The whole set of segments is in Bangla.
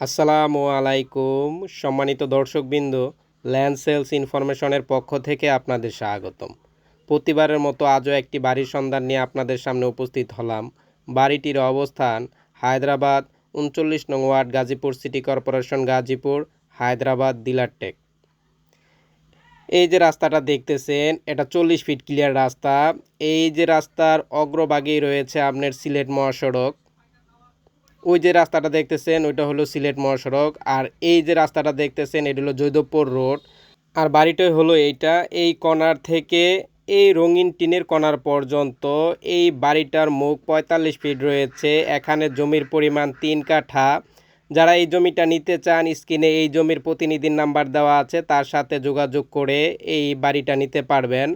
আসসালামু আলাইকুম। সম্মানিত দর্শকবৃন্দ, ল্যান্ড সেলস ইনফরমেশনের পক্ষ থেকে আপনাদের স্বাগতম। প্রতিবারের মতো আজও একটি বাড়ির সন্ধান নিয়ে আপনাদের সামনে উপস্থিত হলাম। বাড়িটির অবস্থান হায়দ্রাবাদ, উনচল্লিশ নং ward, Gazipur city corporation, Gazipur, Hyderabad ডিলারটেক এই যে রাস্তাটা দেখতেছেন, এটা চল্লিশ ফিট ক্লিয়ার রাস্তা। এই যে রাস্তার অগ্রভাগেই রয়েছে আপনার সিলেট মহাসড়ক। ওই যে রাস্তাটা দেখতেছেন, ওইটা হলো সিলেট মহাসড়ক। আর এই যে রাস্তাটা দেখতেছেন, এটা হলো জৈদবপুর রোড। আর বাড়িটাই হলো এইটা। এই কণার থেকে এই রঙিন টিনের কণার পর্যন্ত এই বাড়িটার মুখ পঁয়তাল্লিশ ফিট রয়েছে। এখানে জমির পরিমাণ তিন কাঠা। যারা এই জমিটা নিতে চান, স্ক্রিনে এই জমির প্রতিনিধির নাম্বার দেওয়া আছে। তার সাথে যোগাযোগ করে এই বাড়িটা নিতে পারবেন।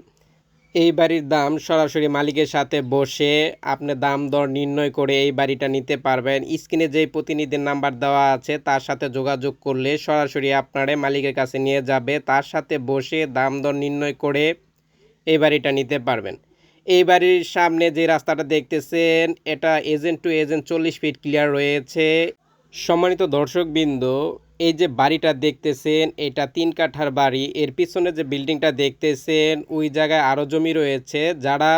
এই বাড়ির দাম সরাসরি মালিকের সাথে বসে আপনি দাম দর নির্ণয় করে এই বাড়িটা নিতে পারবেন। স্ক্রিনে যে প্রতিনিধির নাম্বার দেওয়া আছে, তার সাথে যোগাযোগ করলে সরাসরি আপনারে মালিকের কাছে নিয়ে যাবে। তার সাথে বসে দাম দর নির্ণয় করে এই বাড়িটা নিতে পারবেন। এই বাড়ির সামনে যে রাস্তাটা দেখতেছেন, এটা এজেন্ট টু এজেন্ট চল্লিশ ফিট ক্লিয়ার রয়েছে। সম্মানিত দর্শকবৃন্দ, এই যে বাড়িটা দেখতেছেন, এটা তিন কাঠার বাড়ি। এর পিছনে যে বিল্ডিংটা দেখতেছেন, ওই জায়গায় আরও জমি রয়েছে। যারা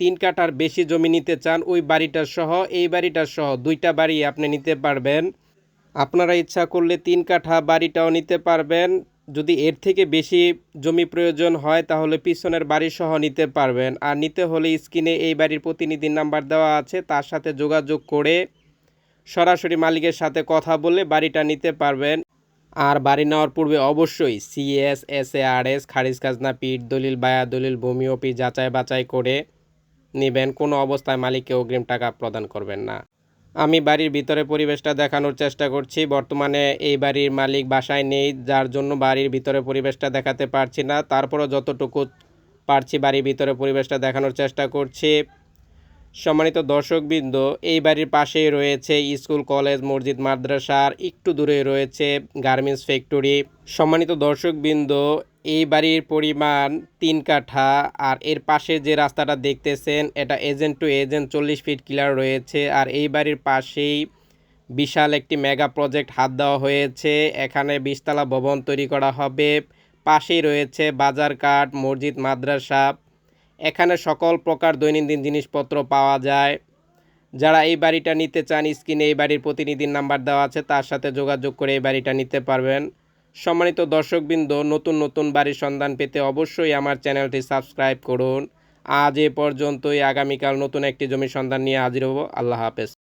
তিন কাঠার বেশি জমি নিতে চান, ওই বাড়িটা সহ, এই বাড়িটা সহ দুইটা বাড়ি আপনি নিতে পারবেন। আপনারা ইচ্ছা করলে তিন কাঠা বাড়িটাও নিতে পারবেন। যদি এর থেকে বেশি জমি প্রয়োজন হয়, তাহলে পিছনের বাড়ি সহ নিতে পারবেন। আর নিতে হলে স্ক্রিনে এই বাড়ির প্রতিনিধির নাম্বার দেওয়া আছে, তার সাথে যোগাযোগ করে সরাসরি মালিকের সাথে কথা বলে বাড়িটা নিতে পারবেন। আর বাড়ি নেওয়ার পূর্বে অবশ্যই CS S A R S খারিজ খাজনা পিঠ দলিল, বায়া দলিল ভূমি অফিস যাচাই বাছাই করে নেবেন। কোনো অবস্থায় মালিককে অগ্রিম টাকা প্রদান করবেন না। আমি বাড়ির ভিতরে পরিবেশটা দেখানোর চেষ্টা করছি। বর্তমানে এই বাড়ির মালিক বাসায় নেই, যার জন্য বাড়ির ভিতরে পরিবেশটা দেখাতে পারছি না। তারপরও যতটুকু পারছি বাড়ির ভিতরে পরিবেশটা দেখানোর চেষ্টা করছি। সম্মানিত দর্শকবৃন্দ, এই বাড়ির পাশেই রয়েছে স্কুল, কলেজ, মসজিদ, মাদ্রাসার একটু দূরে রয়েছে গার্মেন্টস ফ্যাক্টরি। সম্মানিত দর্শকবৃন্দ, এই বাড়ির পরিমাণ তিন কাঠা আর এর পাশে যে রাস্তাটা দেখতেছেন, এটা এজেন্ট টু এজেন্ট চল্লিশ ফিট কিলার রয়েছে আর এই বাড়ির পাশেই বিশাল একটি মেগা প্রজেক্ট হাত দেওয়া হয়েছে। এখানে বিশতলা ভবন তৈরি করা হবে। পাশেই রয়েছে বাজার কাঠ, মসজিদ, মাদ্রাসা। এখানে সকল প্রকার দৈনন্দিন জিনিসপত্র পাওয়া যায়। যারা এই বাড়িটা নিতে চান, স্ক্রিনে এই বাড়ির প্রতিনিধির নাম্বার দেওয়া আছে, তার সাথে যোগাযোগ করে এই বাড়িটা নিতে পারবেন। সম্মানিত দর্শকবৃন্দ, নতুন নতুন বাড়ির সন্ধান পেতে অবশ্যই আমার চ্যানেলটি সাবস্ক্রাইব করুন। আজ এ পর্যন্তই। আগামীকাল নতুন একটি জমি সন্ধান নিয়ে হাজির হব। আল্লাহ হাফেজ।